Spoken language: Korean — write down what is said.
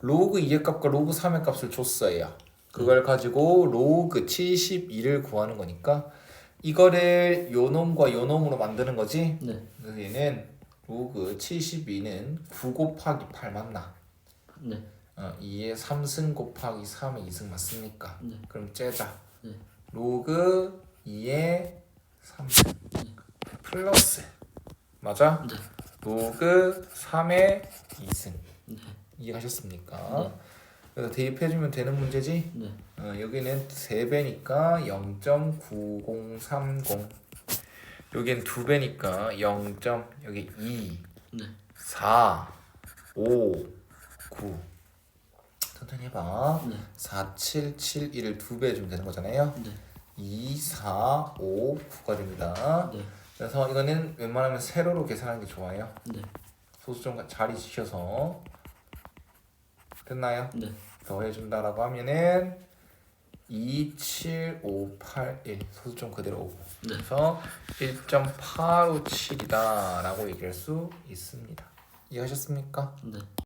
로그 2의 값과 로그 3의 값을 줬어요. 그걸 가지고 로그 72를 구하는 거니까 이거를 요 놈과 요 놈으로 만드는 거지. 네. 그래서 얘는 로그 72는 9 곱하기 8 맞나? 네. 어, 2의 3승 곱하기 3의 2승 맞습니까? 네. 그럼 째자. 네. 로그 2의 3승 플러스 맞아? 네. 로그 3의 2승 네. 이해하셨습니까? 네. 그래서 대입해주면 되는 문제지? 네. 어, 여기는 3배니까 0.9030 여긴 2배니까 0. 여기 2 네. 4 5 9 천천히 해봐 네. 4 7 7 1을 2배 해주면 되는 거잖아요 네. 2 4 5 9가 됩니다 네. 그래서 이거는 웬만하면 세로로 계산하는 게 좋아요 네. 소수 좀 자리 지켜서 됐나요? 네. 더해준다라고 하면은 2, 7, 5, 8, 1 소수 좀 그대로 오고 네. 그래서 1.857이다 라고 얘기할 수 있습니다 이해하셨습니까? 네.